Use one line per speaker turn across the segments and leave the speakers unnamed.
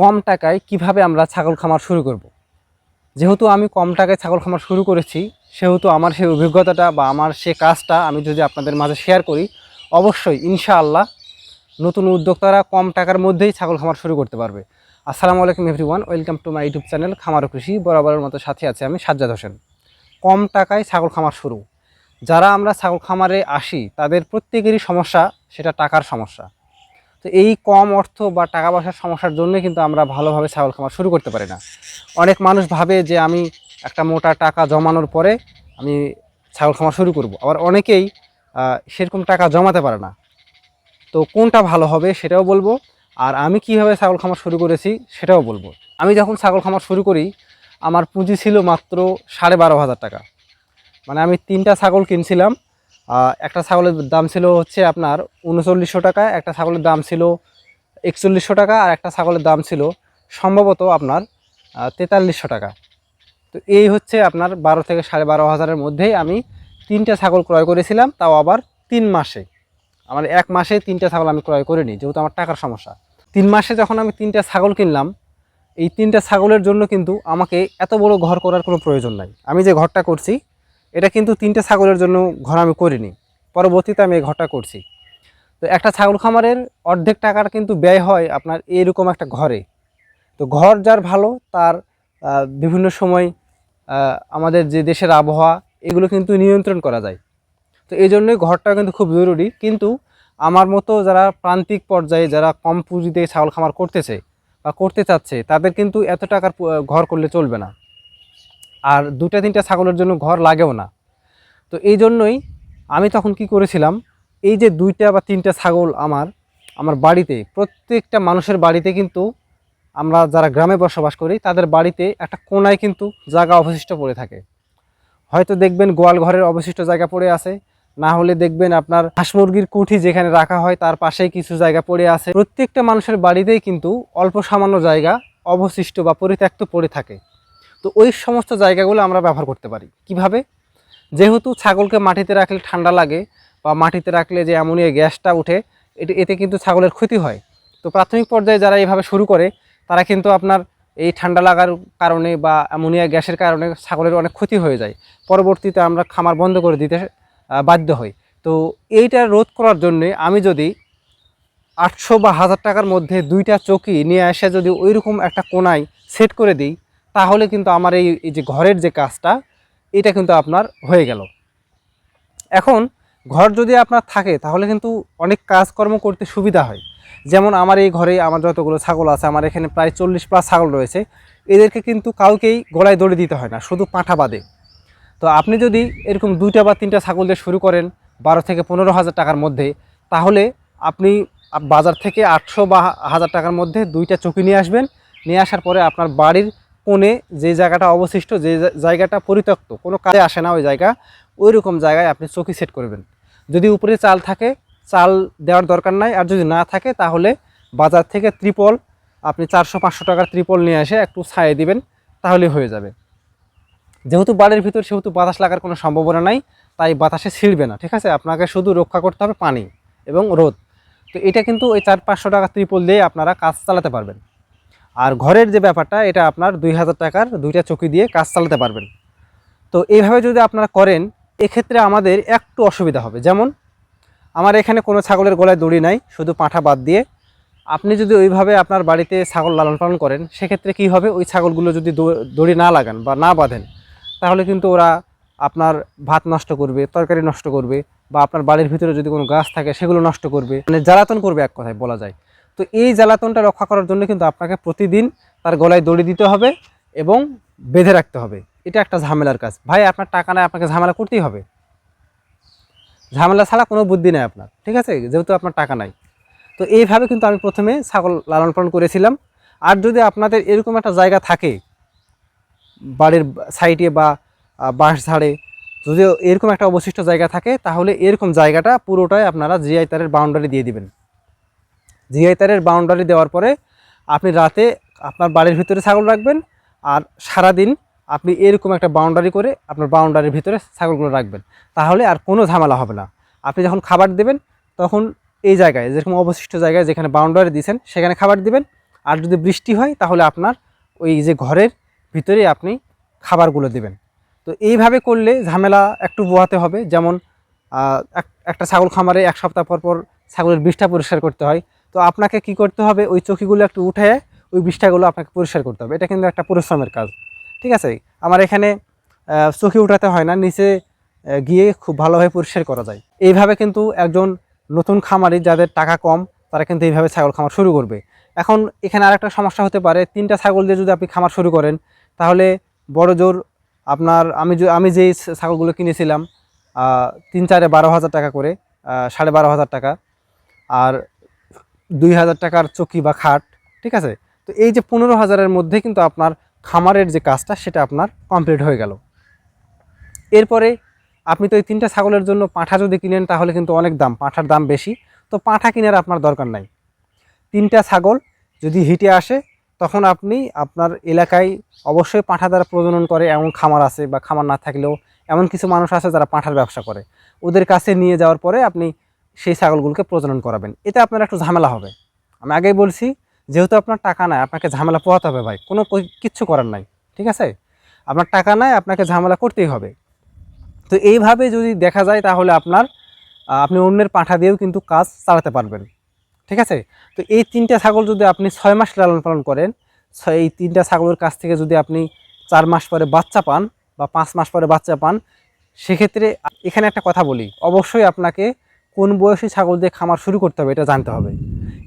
কম টাকায় কীভাবে আমরা ছাগল খামার শুরু করব। যেহেতু আমি কম টাকায় ছাগল খামার শুরু করেছি, সেহেতু আমার সেই অভিজ্ঞতাটা বা আমার সে কাজটা আমি যদি আপনাদের মাঝে শেয়ার করি, অবশ্যই ইনশাআল্লাহ নতুন উদ্যোক্তারা কম টাকার মধ্যেই ছাগল খামার শুরু করতে পারবে। আসসালামু আলাইকুম everyone welcome to my YouTube channel খামার কৃষি, বরাবরের মতো সাথে আছে আমি সাজ্জাদ হোসেন। কম টাকায় ছাগল খামার শুরু। যারা আমরা ছাগল খামারে আসি, তাদের প্রত্যেকেরই সমস্যা, সেটা টাকার সমস্যা। তো এই কম অর্থ বা টাকা পয়সার সমস্যার জন্য কিন্তু আমরা ভালোভাবে ছাগল খামার শুরু করতে পারি না। অনেক মানুষ ভাবে যে আমি একটা মোটা টাকা জমানোর পরে আমি ছাগল খামার শুরু করব। আবার অনেকেই সেরকম টাকা জমাতে পারে না। তো কোনটা ভালো হবে সেটাও বলব। আর আমি কীভাবে ছাগল খামার শুরু করেছি সেটাও বলব। আমি যখন ছাগল খামার শুরু করি, আমার পুঁজি ছিল মাত্র সাড়ে বারো হাজার টাকা। মানে আমি তিনটা ছাগল কিনছিলাম একটা ছাগলের দাম ছিল হচ্ছে আপনার উনচল্লিশশো টাকা, একটা ছাগলের দাম ছিল একচল্লিশশো টাকা আর একটা ছাগলের দাম ছিল সম্ভবত আপনার তেতাল্লিশশো টাকা। তো এই হচ্ছে আপনার বারো থেকে সাড়ে বারো হাজারের মধ্যেই আমি তিনটা ছাগল ক্রয় করেছিলাম, তাও আবার তিন মাসে। আমার এক মাসে তিনটা ছাগল আমি ক্রয় করিনি, যেহেতু আমার টাকার সমস্যা। তিন মাসে যখন আমি তিনটা ছাগল কিনলাম, এই তিনটা ছাগলের জন্য কিন্তু আমাকে এত বড় ঘর করার কোনো প্রয়োজন নাই। আমি যে ঘরটা করছি এটা কিন্তু তিনটে ছাগলের জন্য ঘর আমি করিনি। পরবর্তীতে আমি এই ঘরটা করছি। তো একটা ছাগল খামারের অর্ধেক টাকার কিন্তু ব্যয় হয় আপনার এরকম একটা ঘরে। তো ঘর যার ভালো, তার বিভিন্ন সময় আমাদের যে দেশের আবহাওয়া, এগুলো কিন্তু নিয়ন্ত্রণ করা যায়। তো এই জন্যই ঘরটা কিন্তু খুব জরুরি। কিন্তু আমার মতো যারা প্রান্তিক পর্যায়ে, যারা কম পুঁজিতে ছাগল খামার করতেছে বা করতে চাচ্ছে, তাদের কিন্তু এত টাকার ঘর করলে চলবে না। আর দুটা তিনটা ছাগলের জন্য ঘর লাগেও না। তো এই জন্যই আমি তখন কি করেছিলাম, এই যে দুইটা বা তিনটা ছাগল আমার আমার বাড়িতে, প্রত্যেকটা মানুষের বাড়িতে কিন্তু আমরা যারা গ্রামে বসবাস করি, তাদের বাড়িতে একটা কোনায় কিন্তু জায়গা অবশিষ্ট পড়ে থাকে। হয়তো দেখবেন গোয়াল ঘরের অবশিষ্ট জায়গা পড়ে আছে, না হলে দেখবেন আপনার হাঁস মুরগির কুঠি যেখানে রাখা হয়, তার পাশেই কিছু জায়গা পড়ে আছে। প্রত্যেকটা মানুষের বাড়িতেই কিন্তু অল্প সামান্য জায়গা অবশিষ্ট বা পরিত্যক্ত পড়ে থাকে। তো ওই সমস্ত জায়গাগুলো আমরা ব্যবহার করতে পারি। কীভাবে? যেহেতু ছাগলকে মাটিতে রাখলে ঠান্ডা লাগে বা মাটিতে রাখলে যে অ্যামোনিয়া গ্যাসটা উঠে এটি, এতে কিন্তু ছাগলের ক্ষতি হয়। তো প্রাথমিক পর্যায়ে যারা এইভাবে শুরু করে, তারা কিন্তু আপনার এই ঠান্ডা লাগার কারণে বা অ্যামোনিয়া গ্যাসের কারণে ছাগলের অনেক ক্ষতি হয়ে যায়। পরবর্তীতে আমরা খামার বন্ধ করে দিতে বাধ্য হই। তো এইটা রোধ করার জন্যে আমি যদি আটশো বা হাজার টাকার মধ্যে দুইটা চকি নিয়ে এসে যদি ওইরকম একটা কোনায় সেট করে দিই তাহলে কিন্তু আমার এই যে ঘরের যে কাজটা, এটা কিন্তু আপনার হয়ে গেল। এখন ঘর যদি আপনার থাকে, তাহলে কিন্তু অনেক কাজকর্ম করতে সুবিধা হয়। যেমন আমার এই ঘরে আমার যতগুলো ছাগল আছে, আমার এখানে প্রায় চল্লিশ প্লাস ছাগল রয়েছে। এদেরকে কিন্তু কাউকেই গলায় দড়ি দিতে হয় না, শুধু পাঁঠা বাদে। তো আপনি যদি এরকম দুইটা বা তিনটা ছাগল দিয়ে শুরু করেন, বারো থেকে পনেরো হাজার টাকার মধ্যে, তাহলে আপনি বাজার থেকে আটশো বা হাজার টাকার মধ্যে দুইটা চকি নিয়ে আসবেন। নিয়ে আসার পরে আপনার বাড়ির কোণে যে জায়গাটা অবশিষ্ট, যে জায়গাটা পরিত্যক্ত, কোনো কাজে আসে না ওই জায়গা ওই রকম জায়গায় আপনি চকি সেট করবেন। যদি উপরে চাল থাকে, চাল দেওয়ার দরকার নাই, আর যদি না থাকে, তাহলে বাজার থেকে ত্রিপল, আপনি চারশো, পাঁচশো টাকার ত্রিপল নিয়ে এসে একটু ছায়ে দিবেন, তাহলে হয়ে যাবে। যেহেতু বাড়ির ভিতর, সেহেতু বাতাস লাগার কোনো সম্ভাবনা নাই, তাই বাতাসে ছিঁড়বে না, ঠিক আছে? আপনাকে শুধু রক্ষা করতে হবে পানি এবং রোদ। তো এটা কিন্তু ওই চার, পাঁচশো টাকা ত্রিপল দিয়ে আপনারা কাজ চালাতে পারবেন। আর ঘরের যে ব্যাপারটা, এটা আপনার দুই হাজার টাকার দুইটা চকি দিয়ে কাজ চালাতে পারবেন। তো এইভাবে যদি আপনারা করেন, এক্ষেত্রে আমাদের একটু অসুবিধা হবে। যেমন, আমার এখানে কোনো ছাগলের গলায় দড়ি নাই, শুধু পাঁঠা বাদ দিয়ে। আপনি যদি ওইভাবে আপনার বাড়িতে ছাগল লালন পালন করেন, সেক্ষেত্রে কী হবে? ওই ছাগলগুলো যদি দড়ি না লাগান বা না বাঁধেন, তাহলে কিন্তু ওরা আপনার ভাত নষ্ট করবে, তরকারি নষ্ট করবে বা আপনার বাড়ির ভিতরে যদি কোনো গাছ থাকে, সেগুলো নষ্ট করবে। মানে জ্বালাতন করবে এক কথায় বলা যায়। তো এই জ্বালাতনটা রক্ষা করার জন্য কিন্তু আপনাকে প্রতিদিন তার গলায় দড়ি দিতে হবে এবং বেঁধে রাখতে হবে। এটা একটা ঝামেলার কাজ। ভাই, আপনার টাকা নেয় আপনাকে ঝামেলা করতেই হবে। ঝামেলা ছাড়া কোনো বুদ্ধি নেই আপনার, ঠিক আছে? যেহেতু আপনার টাকা নাই। তো এইভাবে কিন্তু আমি প্রথমে ছাগল লালন পালন করেছিলাম। আর যদি আপনাদের এরকম একটা জায়গা থাকে, বাড়ির সাইডে বা বাঁশ ঝাড়ে, যদি এরকম একটা অবশিষ্ট জায়গা থাকে, তাহলে এরকম জায়গাটা পুরোটাই আপনারা জিআই তারের বাউন্ডারি দিয়ে দিবেন। জিআই তারের বাউন্ডারি দেওয়ার পরে আপনি রাতে আপনার বাড়ির ভিতরে ছাগল রাখবেন আর সারাদিন আপনি এরকম একটা বাউন্ডারি করে আপনার বাউন্ডারির ভিতরে ছাগলগুলো রাখবেন। তাহলে আর কোনো ঝামেলা হবে না। আপনি যখন খাবার দেবেন, তখন এই জায়গায়, যেরকম অবশিষ্ট জায়গায় যেখানে বাউন্ডারি দিয়েছেন, সেখানে খাবার দিবেন। আর যদি বৃষ্টি হয়, তাহলে আপনার ওই যে ঘরের ভিতরে আপনি খাবারগুলো দিবেন। তো এইভাবে করলে ঝামেলা একটু বোয়াতে হবে। যেমন এক- একটা ছাগল খামারে এক সপ্তাহ পর পর ছাগলের বিষটা পরিষ্কার করতে হয়। তো আপনাকে কি করতে হবে? ওই চকিগুলো একটু উঠে ওই বিষটাগুলো আপনাকে পরিষ্কার করতে হবে। এটা কিন্তু একটা পরিশ্রমের কাজ। ঠিক আছে? আমার এখানে চকি উঠাতে হয় না, নিচে গিয়ে খুব ভালোভাবে পরিষ্কার করা যায়। এইভাবে কিন্তু একজন নতুন খামারি যাদের টাকা কম, তারা কিন্তু এইভাবে ছাগল খামার শুরু করবে। এখন এখানে আরেকটা সমস্যা হতে পারে, তিনটা ছাগল দিয়ে যদি আপনি খামার শুরু করেন, তাহলে বড় জোর আপনার, আমি আমি যেই ছাগলগুলো কিনেছিলাম তিন, চারে বারো হাজার টাকা করে সাড়ে বারো হাজার টাকা। আর দুই হাজার টাকার চকি বা খাট, ঠিক আছে? তো এই যে পনেরো হাজারের মধ্যে কিন্তু আপনার খামারের যে কাজটা, সেটা আপনার কমপ্লিট হয়ে গেল। এরপরে আপনি তো এই তিনটা ছাগলের জন্য পাঁঠা যদি কিনেন, তাহলে কিন্তু অনেক দাম, পাঁঠার দাম বেশি। তো পাঁঠা কেনার আপনার দরকার নাই। তিনটা ছাগল যদি হিটে আসে, তখন আপনি আপনার এলাকায় অবশ্যই পাঁঠা দ্বারা প্রজনন করে, এমন খামার আছে বা খামার না থাকলেও এমন কিছু মানুষ আছে যারা পাঁঠার ব্যবসা করে। ওদের কাছে নিয়ে যাওয়ার পরে আপনি সেই ছাগলগুলোকে প্রজনন করাবেন। এতে আপনার একটু ঝামেলা হবে। আমি আগেই বলছি, যেহেতু আপনার টাকা নাই, আপনাকে ঝামেলা পোহাতে হবে ভাই। কোনো কিচ্ছু করার নাই, ঠিক আছে? আপনার টাকা নাই, আপনাকে ঝামেলা করতেই হবে। তো এইভাবে যদি দেখা যায়, তাহলে আপনার আপনি অন্যের পাঁঠা দিয়েও কিন্তু কাজ চালাতে পারবেন। ঠিক আছে? তো এই তিনটা ছাগল যদি আপনি ছয় মাস লালন পালন করেন এই তিনটা ছাগলের কাছ থেকে যদি আপনি চার মাস পরে বাচ্চা পান বা পাঁচ মাস পরে বাচ্চা পান, সেক্ষেত্রে এখানে একটা কথা বলি। অবশ্যই আপনাকে কোন বয়সী ছাগল দিয়ে খামার শুরু করতে হবে এটা জানতে হবে।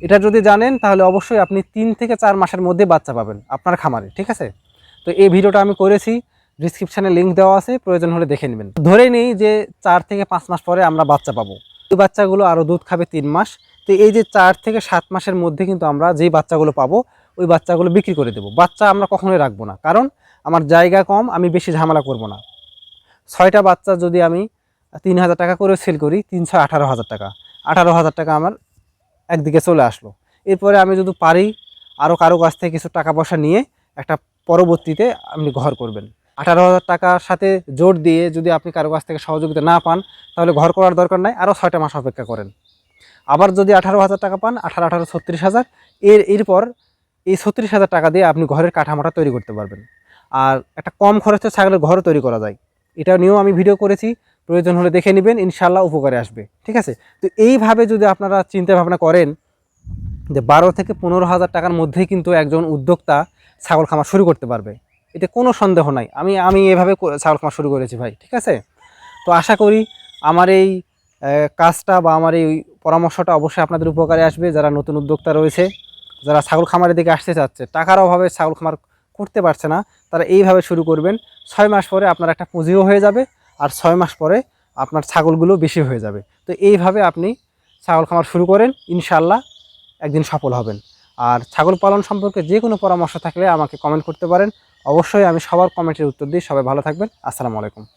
এটা যদি জানেন, তাহলে অবশ্যই আপনি তিন থেকে চার মাসের মধ্যে বাচ্চা পাবেন আপনার খামারে, ঠিক আছে? তো এই ভিডিওটা আমি করেছি ডিসক্রিপশানে লিঙ্ক দেওয়া আছে, প্রয়োজন হলে দেখে নেবেন। ধরে নেই যে চার থেকে পাঁচ মাস পরে আমরা বাচ্চা পাবো। এই বাচ্চাগুলো আরও দুধ খাবে তিন মাস, তো এই যে চার থেকে সাত মাসের মধ্যে কিন্তু আমরা যেই বাচ্চাগুলো পাবো, ওই বাচ্চাগুলো বিক্রি করে দেবো। বাচ্চা আমরা কখনোই রাখব না, কারণ আমার জায়গা কম, আমি বেশি ঝামেলা করব না। ছয়টা বাচ্চা যদি আমি তিন হাজার টাকা করে সেল করি তিন ছয় আঠারো হাজার টাকা। আঠারো হাজার টাকা আমার একদিকে চলে আসলো। এরপরে আমি যদি পারি আরও কারও কাছ থেকে কিছু টাকা পয়সা নিয়ে একটা পরবর্তীতে আপনি ঘর করবেন। আঠারো হাজার টাকার সাথে জোর দিয়ে যদি আপনি কারও কাছ থেকে সহযোগিতা না পান, তাহলে ঘর করার দরকার নাই আরও ছয়টা মাস অপেক্ষা করেন। আবার যদি আঠারো হাজার টাকা পান, আঠারো আঠারো, ছত্রিশ হাজার, এর, এরপর এই ছত্রিশ হাজার টাকা দিয়ে আপনি ঘরের কাঠামোটা তৈরি করতে পারবেন। আর একটা কম খরচে ছাগলের ঘরও তৈরি করা যায়। এটা নিয়েও আমি ভিডিও করেছি। প্রয়োজন হলে দেখে নেবেন ইনশাল্লাহ উপকারে আসবে। ঠিক আছে? তো এইভাবে যদি আপনারা চিন্তা ভাবনা করেন যে বারো থেকে পনেরো হাজার টাকার মধ্যেই কিন্তু একজন উদ্যোক্তা ছাগল খামার শুরু করতে পারবে। এতে কোনো সন্দেহ নাই। আমি আমি এভাবে ছাগল খামার শুরু করেছি ভাই। ঠিক আছে? তো আশা করি আমার এই কাজটা বা আমার এই পরামর্শটা অবশ্যই আপনাদের উপকারে আসবে। যারা নতুন উদ্যোক্তা রয়েছে, যারা ছাগল খামারের দিকে আসতে চাচ্ছে, টাকার অভাবে ছাগল খামার করতে পারছে না, তারা এইভাবে শুরু করবেন। ছয় মাস পরে আপনার একটা পুঁজিও হয়ে যাবে। আর ছয় মাস পরে আপনার ছাগলগুলো বেশি হয়ে যাবে। তো এইভাবে আপনি ছাগল খামার শুরু করেন ইনশাল্লাহ একদিন সফল হবেন। আর ছাগল পালন সম্পর্কে যে কোনো পরামর্শ থাকলে আমাকে কমেন্ট করতে পারেন। অবশ্যই আমি সবার কমেন্টের উত্তর দিই। সবাই ভালো থাকবেন। আসসালামু আলাইকুম।